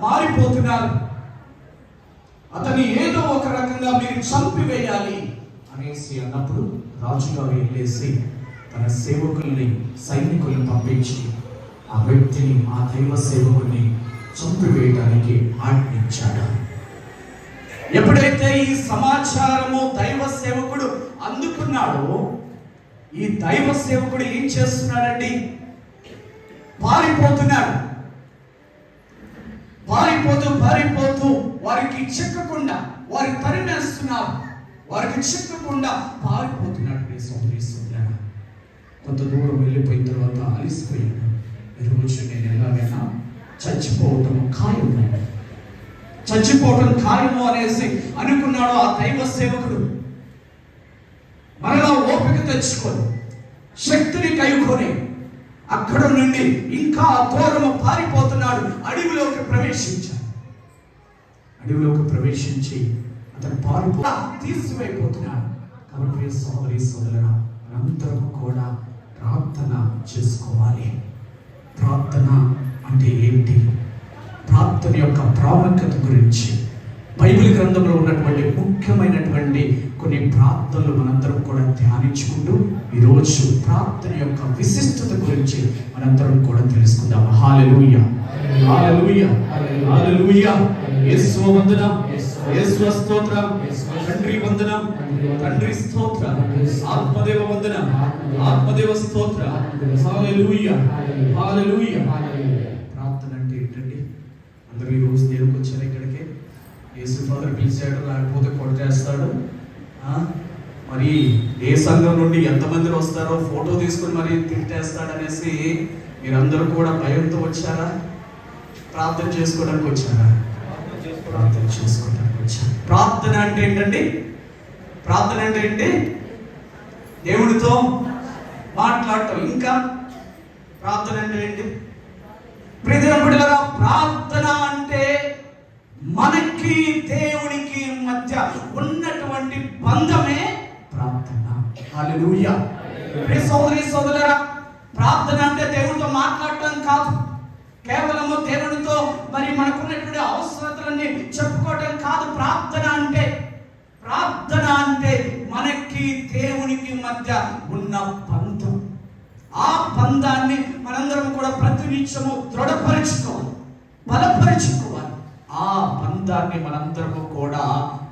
మారిపోతున్నారు. అతన్ని ఏదో ఒక రకంగా మీరు చంపివేయాలి అనేసి అన్నప్పుడు రాజుగారు వెళ్ళేసి తన సేవకుల్ని సైనికులను పంపించి ఆ వ్యక్తిని ఆ దైవ సేవకుని చంపివేయడానికి ఆజ్ఞించాడు. ఎప్పుడైతే ఈ సమాచారము దైవ సేవకుడు అందుకున్నాడో ఈ దైవ సేవకుడు ఏం చేస్తున్నాడండి? పారిపోతున్నాడు. పారిపోతూ పారిపోతూ వారికి చిక్కకుండా వారి తరిమేస్తున్నారు వారికి చిక్కకుండా పారిపోతున్నాడు నీ సోదరి సోదరులారా. కొంత దూరం వెళ్ళిపోయిన తర్వాత అలిసిపోయాడు. ఈరోజు నేను ఎలాగైనా చచ్చిపోవటం ఖాయము చచ్చిపోవటం ఖాయము అనేసి అనుకున్నాడు ఆ దైవ సేవకుడు. మరలా ఓపిక తెచ్చుకొని శక్తిని కైకొని అక్కడ నుండి ఇంకా దూరము పారిపోతున్నాడు. అడవిలోకి ప్రవేశించాడు. అడవిలోకి ప్రవేశించి అతను పారిపో తీసివైపోతున్నాడు కాబట్టి సోదరి సోదరుల మనందరం కూడా ప్రార్థన చేసుకోవాలి. ప్రార్థన అంటే ఏంటి? ప్రార్థన యొక్క ప్రాముఖ్యత గురించి బైబిల్ గ్రంథంలో ఉన్నటువంటి ముఖ్యమైనటువంటి కొన్ని ప్రార్థనలు మనందరం కూడా ధ్యానించుకుంటూ ఈరోజు ప్రార్థన యొక్క విశిష్టత గురించి మనందరం కూడా తెలుసుకుందాం. హాలలుయ హాలలుయ హాలలుయ యేసు వందనం. యేసు స్తోత్రం తండ్రి వందనం. తండ్రి స్తోత్ర. ఆత్మదేవ వందనం. ఆత్మదేవ స్తోత్ర. హాలలుయ హాలలుయ ప్రార్థన అంటే ఏంటండి? అందరూ ఈ రోజు దేవుడికి వచ్చారు ఇక్కడికి? యేసు ఫాదర్ పిలిచాడు లేకపోతే కొట్టేస్తాడు చేస్తాడు. మరి ఏ సంఘం నుండి ఎంతమంది వస్తారో ఫోటో తీసుకొని మరి తిట్టేస్తాడనేసి మీరందరూ కూడా భయంతో వచ్చారా? ప్రార్థన చేసుకోవడానికి వచ్చారా? ప్రార్థన చేసుకోవడానికి వచ్చారు. ప్రార్థన అంటే ఏంటండి? ప్రార్థన అంటే ఏంటి? దేవుడితో మాట్లాడటం. ఇంకా ప్రార్థన అంటే ఏంటి? ప్రతి ప్రార్థన అంటే మనకి దేవునికి మధ్య ఉన్నటువంటి బంధమే ప్రార్థన. సోదరి సోదరా ప్రార్థన అంటే దేవుడితో మాట్లాడటం కాదు. కేవలము దేవుడితో మరి మనకున్నటువంటి అవసరతలన్నీ చెప్పుకోవటం కాదు. ప్రార్థన అంటే ప్రార్థన అంటే మనకి దేవునికి మధ్య ఉన్న బంధం. ఆ బంధాన్ని మనందరం కూడా ప్రతినిత్యము దృఢపరుచుకోవాలి. బలపరుచుకోవాలి. ఆ బంధాన్ని మనందరము కూడా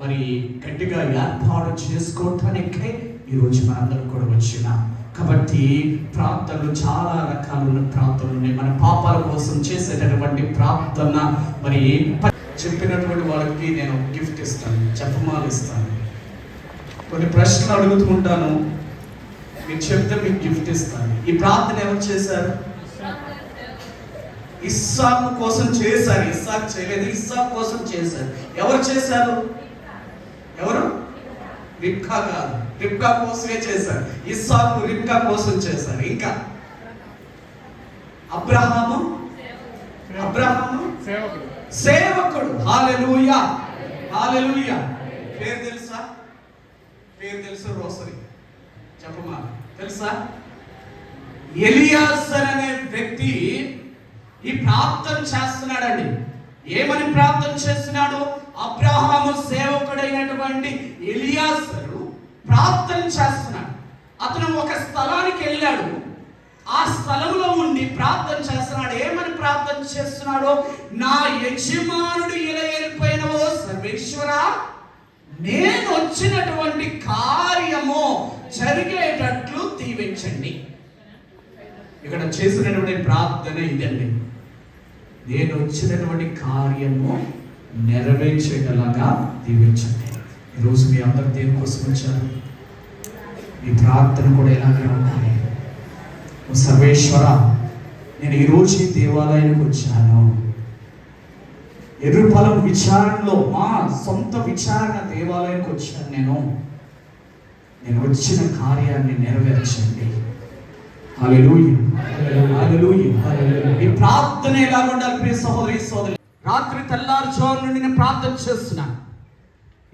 మరి గట్టిగా ఏర్పాటు చేసుకోవటానికే ఈరోజు మనందరం కూడా వచ్చిన. కాబట్టి ప్రార్థనలు చాలా రకాలున్న ప్రార్థనలు ఉన్నాయి. మన పాపాల కోసం చేసేటటువంటి ప్రార్థన మరి చెప్పినటువంటి వాళ్ళకి నేను గిఫ్ట్ ఇస్తాను చెప్పమాలు ఇస్తాను. కొన్ని ప్రశ్నలు అడుగుతూ ఉంటాను. మీరు చెప్తే మీకు గిఫ్ట్ ఇస్తాను. ఈ ప్రార్థన ఎవరు చేశారు? ఇస్సాకు కోసం చేశారు ఇస్సాకు చేయలేదు. ఇస్సాకు కోసం చేశారు. ఎవరు చేశారు? ఎవరు? రిబ్కా కాదు. రిబ్కా కోసమే చేశారు. ఇస్సాకు రిబ్కా కోసం చేశారు. ఇంకా? అబ్రహాము? అబ్రహాము? సేవకుడు. సేవకుడు హాలెలూయా. హాలెలూయా. పేరు తెలుసా? పేరు తెలుసు రోసరి. చెప్పమా? తెలుసా? ఎలియాసర్ అనే వ్యక్తి ఈ ప్రాప్తం చేస్తున్నాడండి. ఏమని ప్రాప్తం చేస్తున్నాడు? అబ్రహాము సేవకుడైనటువంటి ఎలియాసరు ప్రాప్తం చేస్తున్నాడు. అతను ఒక స్థలానికి వెళ్ళాడు. ఆ స్థలంలో ఉండి ప్రార్థన చేస్తున్నాడు. ఏమని ప్రార్థన చేస్తున్నాడో? నా యజమానుడు ఇలా వెళ్ళిపోయినవో సర్వేశ్వర నేను వచ్చినటువంటి కార్యము జరిగేటట్లు దీవించండి. ఇక్కడ చేసినటువంటి ప్రార్థన ఇదండి. నేను వచ్చినటువంటి కార్యము నెరవేర్చేటలాగా దీవించండి. ఈరోజు మీ అందరు దేనికోసం వచ్చారు? మీ ప్రార్థన కూడా ఎలాగే ఉండాలి. ఓ సర్వేశ్వర నేను ఈరోజు ఈ దేవాలయానికి వచ్చాను. ఎదురుపలం విచారణలో మా సొంత విచారణ దేవాలయానికి వచ్చాను నేను. నేను వచ్చిన కార్యాన్ని నెరవేర్చండి. ఈ ప్రార్థన ఎలా ఉండాలి ప్రియ సహోదరి సోదరి రాత్రి తెల్లారుజాము నుండి నేను ప్రార్థన చేస్తున్నాను.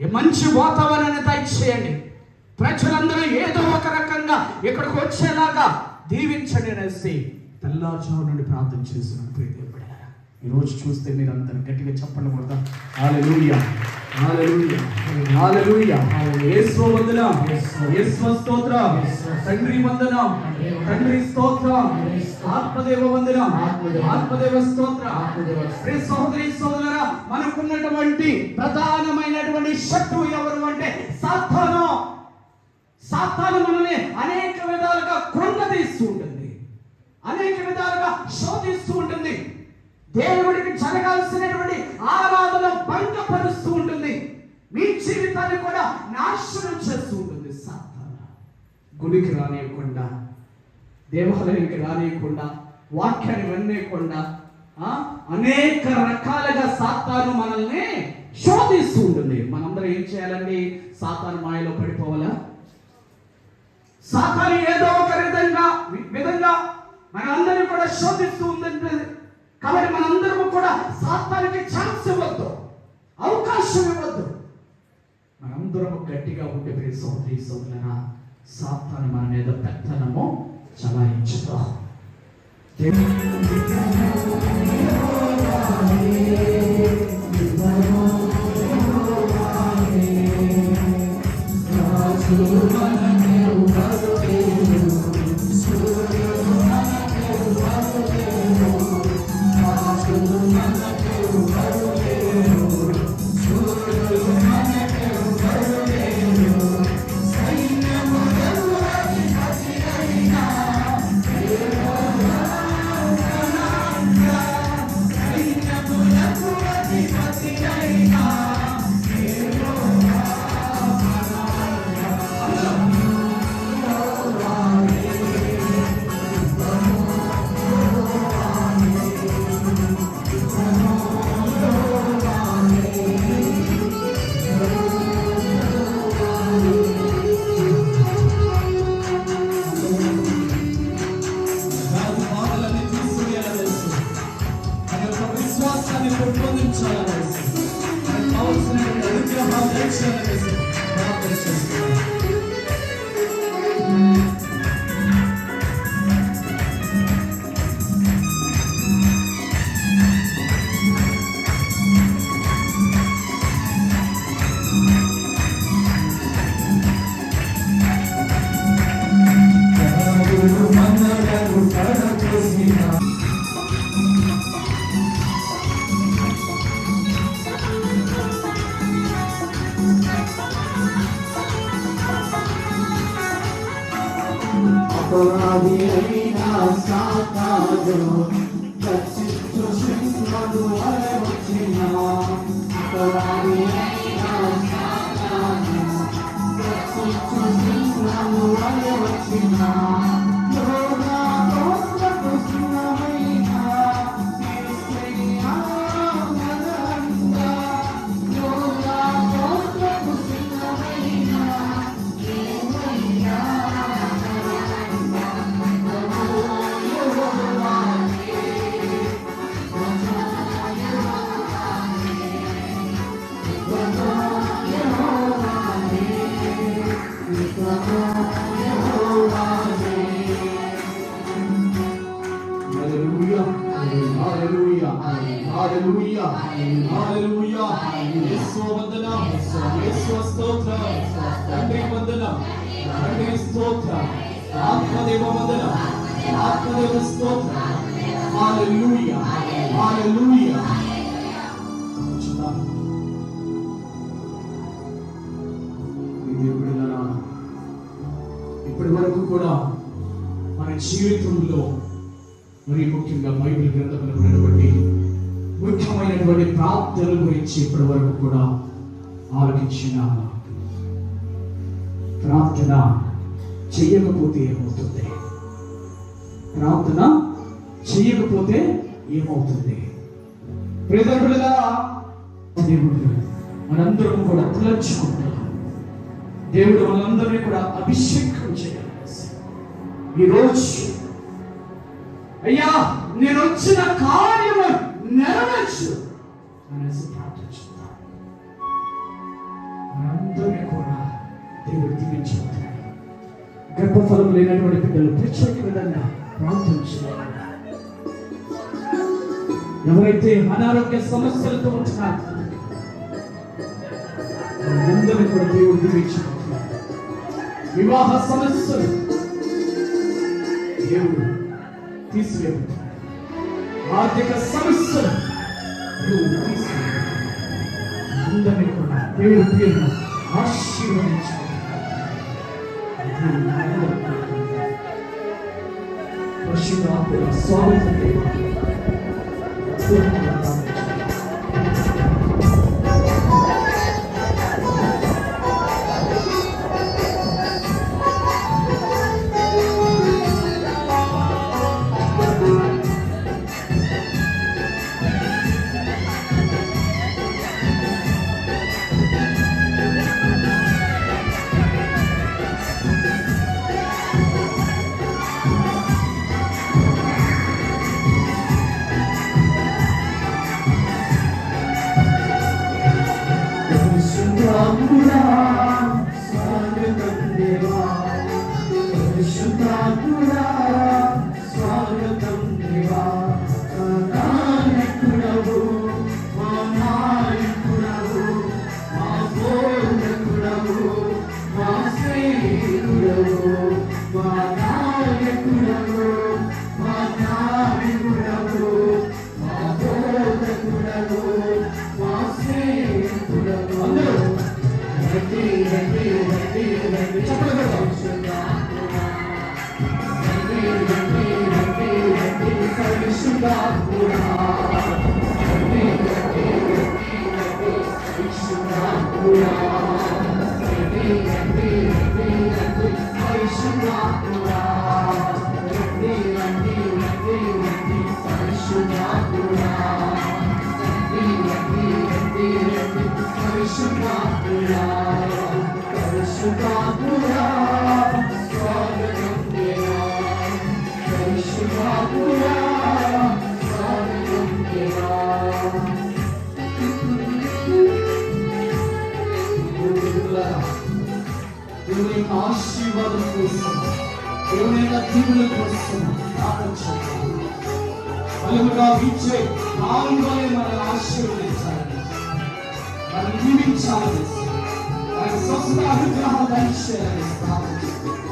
ఈ మంచి వాతావరణాన్ని దయచేయండి. ప్రజలందరూ ఏదో ఒక రకంగా ఇక్కడికి వచ్చేలాగా దీవించండి అనేసి తెల్లారుజాము నుండి ప్రార్థన చేస్తున్నాను ప్రియ ఈరోజు చూస్తే మీరు అంత గట్టిగా చెప్పండి కొడతా. హల్లెలూయా హల్లెలూయా హల్లెలూయా యేసు వందన. యేసు స్తోత్రం. తండ్రి వందన. తండ్రి స్తోత్ర. ఆత్మదేవ వందన. ఆత్మదేవ స్తోత్ర. శ్రీ సహోదరి సోదర మనకున్నటువంటి ప్రధానమైనటువంటి శత్రువు ఎవరు అంటే సాతాను. సాతాను మనల్ని అనేక విధాలుగా కృంగదీస్తూ ఉంటుంది. అనేక విధాలుగా శోధిస్తూ ఉంటుంది. దేవుడికి జరగాల్సినటువంటి ఆరాధన భంగపరుస్తూ ఉంటుంది. మీ జీవితాన్ని కూడా నాశనం చేస్తూ ఉంటుంది సాధారణ గుడికి రానియకుండా దేవాలయానికి రానియకుండా వాక్యాన్ని వినేయకుండా అనేక రకాలుగా సాతాను మనల్ని శోధిస్తూ ఉంటుంది. మనందరం ఏం చేయాలండి? సాతాను మాయలో పడిపోవాలా? సాతాను ఏదో ఒక విధంగా విధంగా మనందరినీ కూడా శోధిస్తూ ఉంటుంది. కాబట్టి మనందరము కూడా సాతానికి ఛాన్స్ ఇవ్వద్దు. అవకాశం ఇవ్వద్దు. మనందరము గట్టిగా ఉండే ప్రియ సోదరి సోదరులరా సాతాను మన మీద పెత్తనము చలాయించుతో రాజు మనలను పడచేసిన అపరాధి అయిన సాతాను మరి ముఖ్యంగా బైబిల్ గ్రంథంలో ఉన్నటువంటి ముఖ్యమైనటువంటి ప్రాప్తుల గురించి ఇప్పటి వరకు కూడా ఆలోచించిన ప్రార్థన చేయకపోతే ఏమవుతుంది? ప్రార్థన చేయకపోతే ఏమవుతుంది? ప్రియదరులుగా దేవుడు మనందరం కూడా తలంచుకుంటాం. దేవుడు మనందరినీ కూడా అభిషేకం చేయాలి. ఈరోజు అయ్యా నేను వచ్చిన కార్యము నెరవేర్చు. అనేసి ప్రార్థించున్నాను మనందరినీ కూడా దేవుడు దీవించుకుంటాడు గర్భఫలం లేనటువంటి బిడ్డలు ప్రత్యేక విధంగా ప్రార్థన ప్రార్థించాలి ఎవరైతే అనారోగ్య సమస్యలతో ఉంటున్నారు అందరినీ కూడా దేవుడు దీవించుకుంటున్నాడు వివాహ సమస్యలు దేవుడు తీసివేస్తున్నాడు ఆర్థిక సమస్యలు దేవుడు తీసివేస్తున్నాడు అందరినీ కూడా దేవుడు పేరున ఆశీర్వదించుకుంటున్నాడు దేవుడు అందరినీ కూడా పరిశుద్ధాత్మ స్వాగతం దేవుని యొక్క ఆశీర్వాదం కోసం దేవుని యొక్క దీవుల కోసం ప్రార్థించాలి బలముగా వీచే కాలువలే మనల్ని ఆశీర్వదించాలని మనం దీవించాలని మనకి స్వస్థ అనుగ్రహాలు దయచేయాలని ప్రార్థించాలి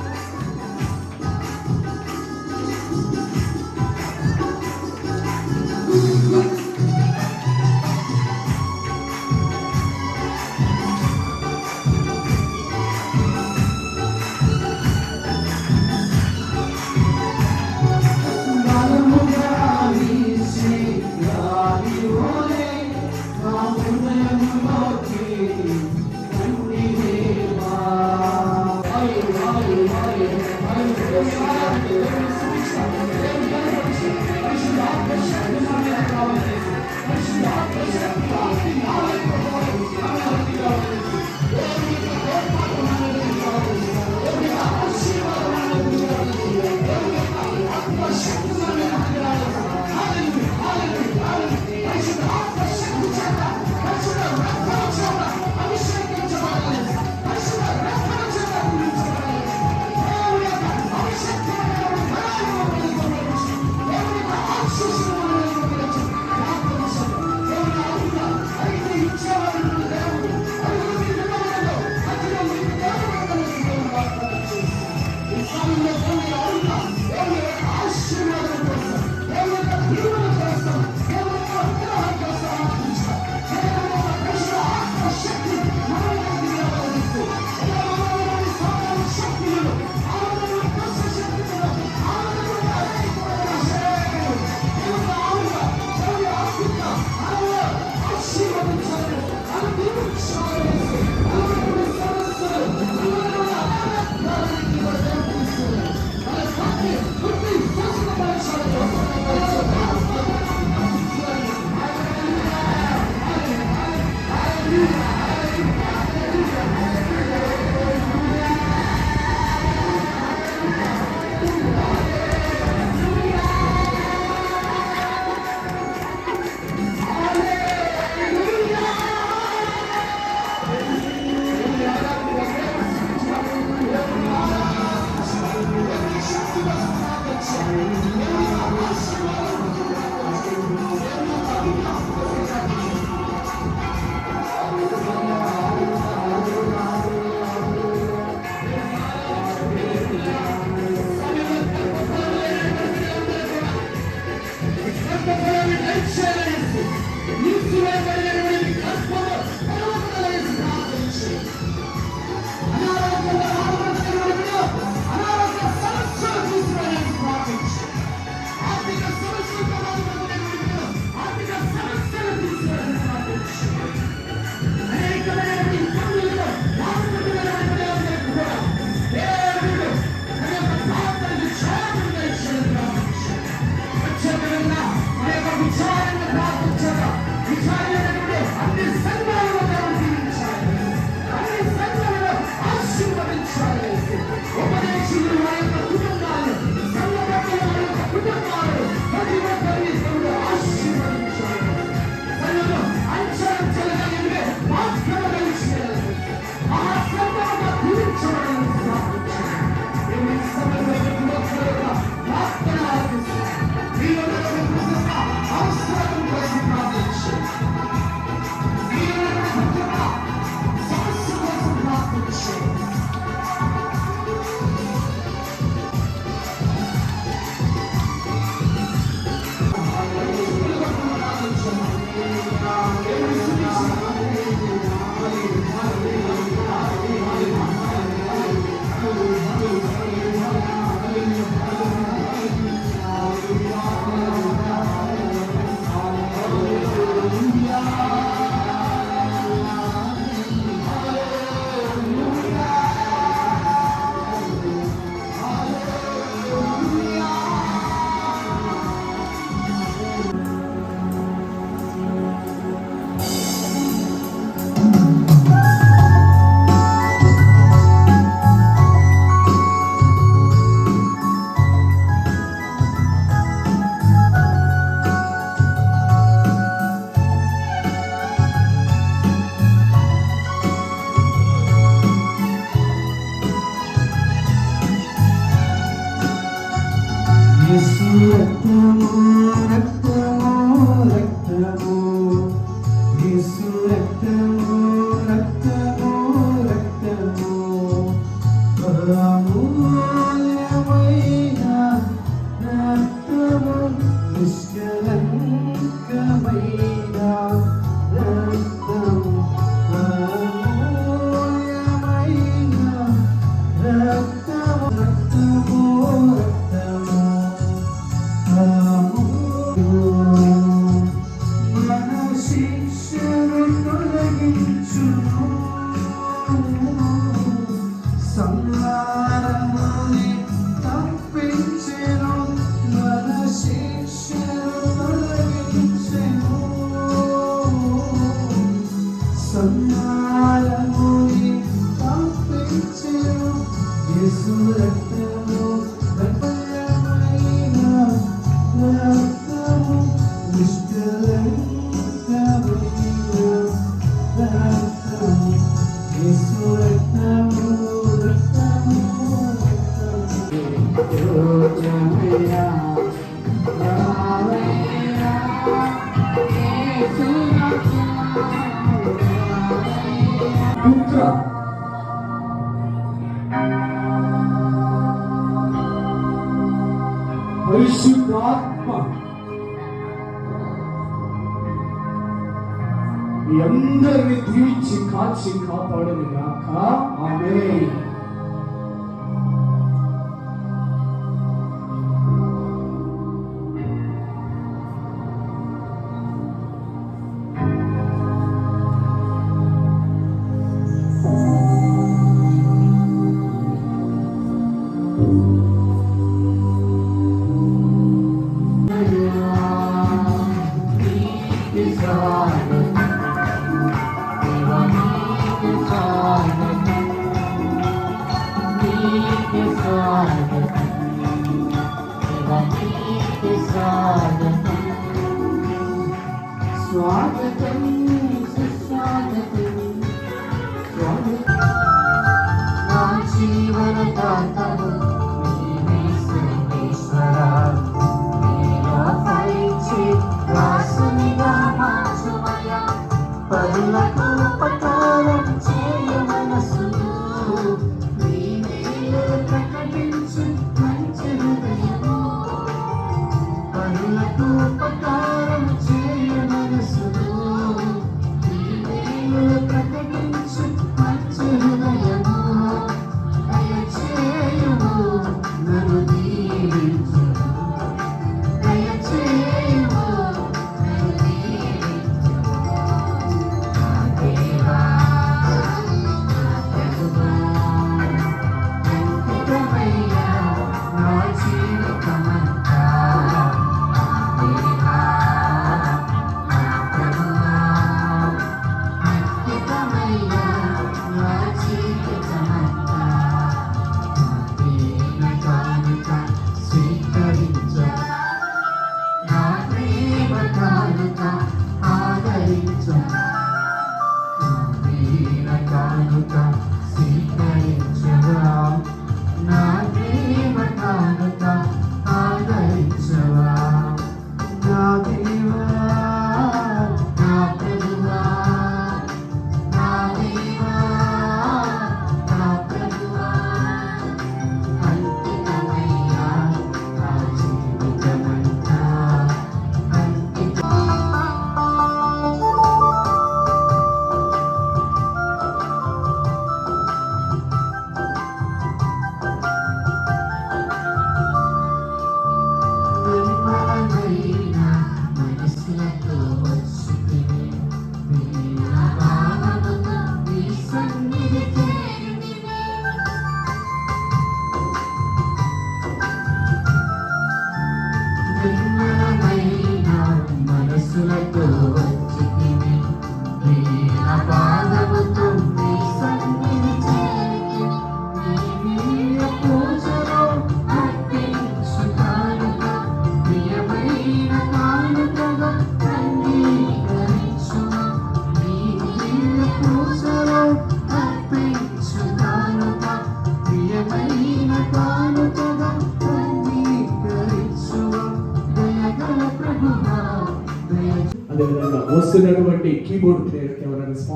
Jesus, let them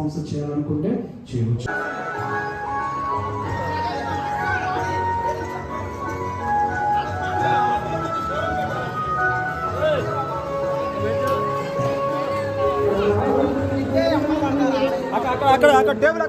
sponsor చేయాలనుకుంటే చేయవచ్చు అక్కడ అక్కడ టేబుల్